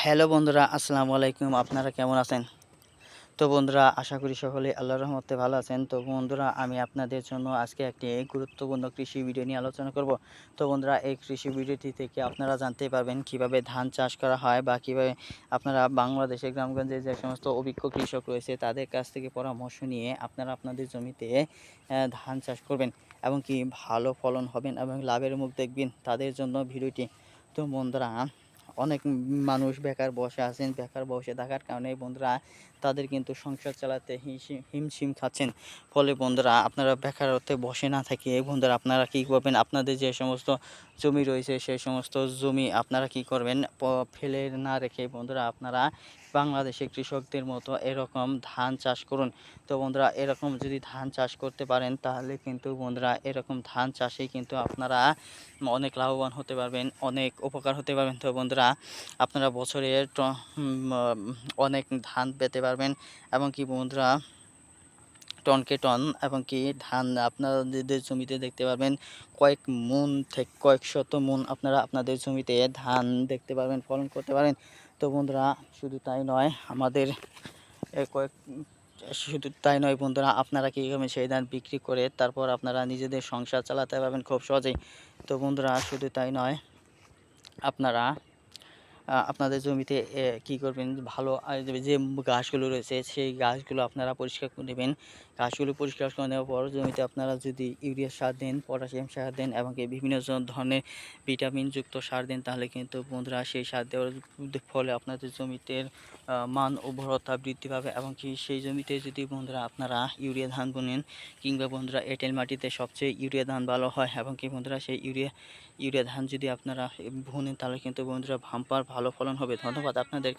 Hello বন্ধুরা, আসসালামু আলাইকুম। আপনারা কেমন আছেন? তো বন্ধুরা, আশা করি সকলে আল্লাহ রহমতে ভালো আছেন। তো বন্ধুরা, আমি আপনাদের জন্য আজকে একটি গুরুত্বপূর্ণ কৃষি ভিডিও নিয়ে আলোচনা করব। তো বন্ধুরা, এই কৃষি ভিডিওটি থেকে আপনারা জানতে পারবেন কীভাবে ধান চাষ করা হয় বা কীভাবে আপনারা বাংলাদেশের গ্রামগঞ্জে যে সমস্ত অভিজ্ঞ কৃষক রয়েছে, তাদের কাছ থেকে পরামর্শ নিয়ে আপনারা আপনাদের জমিতে ধান চাষ করবেন এবং কি ভালো ফলন হবেন এবং লাভের মুখ দেখবেন তাদের জন্য ভিডিওটি। তো বন্ধুরা অনেক মানুষ বেকার বসে আছেন, বেকার বসে থাকার কারণে বন্ধুরা তাদের কিন্তু সংসার চালাতে হিমশিম খাচ্ছেন। ফলে বন্ধুরা আপনারা বেকারত্বে বসে না থেকে বন্ধুরা আপনারা কী করবেন? আপনাদের যে সমস্ত জমি রয়েছে সেই সমস্ত জমি আপনারা কি করবেন? ফেলে না রেখে বন্ধুরা আপনারা বাংলাদেশে কৃষকদের মতো এরকম ধান চাষ করুন। তো বন্ধুরা এরকম যদি ধান চাষ করতে পারেন, তাহলে কিন্তু বন্ধুরা এরকম ধান চাষেই কিন্তু আপনারা অনেক লাভবান হতে পারবেন, অনেক উপকার হতে পারবেন। তো বন্ধুরা আপনারা বছরে ট- অনেক ধান পেতে পারবেন। এবং কি বন্ধুরা টনকে টন, এবং কি ধান আপনাদের জমিতে দেখতে পারবেন, কয়েক মন থেকে কয়েক শত মন আপনারা আপনাদের জমিতে ধান দেখতে পারবেন, ফলন করতে পারেন। তো বন্ধুরা, শুধু তাই নয়, আমাদের কয়েক, শুধু তাই নয় বন্ধুরা, আপনারা কী সেই ধান বিক্রি করে তারপর আপনারা নিজেদের সংসার চালাতে পারবেন খুব সহজেই। তো বন্ধুরা, শুধু তাই নয়, আপনারা আপনাদের জমিতে কি করবেন? ভালো যে ঘাসগুলো রয়েছে, সেই ঘাসগুলো আপনারা পরিষ্কার করে নেবেন। ঘাসগুলো পরিষ্কার করে নেওয়ার পর জমিতে আপনারা যদি ইউরিয়া সার দেন, পটাশিয়াম সার দেন এবং বিভিন্ন ধরনের ভিটামিনযুক্ত সার দেন, তাহলে কিন্তু বন্ধুরা সেই সার দেওয়ার ফলে আপনাদের জমিতে মান উর্বরতা বৃদ্ধি পাবে এবং কি সেই জমিতে যদি বন্ধুরা আপনারা ইউরিয়া ধান বুনেন কিংবা বন্ধুরা এঁটেল মাটিতে সবচেয়ে ইউরিয়া ধান ভালো হয় এবং কি বন্ধুরা সেই ইউরিয়া ইউরিয়া ধান যদি আপনারা বুনেন, তাহলে কিন্তু বন্ধুরা ভাম্পার ভালো ফলন হবে। ধন্যবাদ আপনাদেরকে।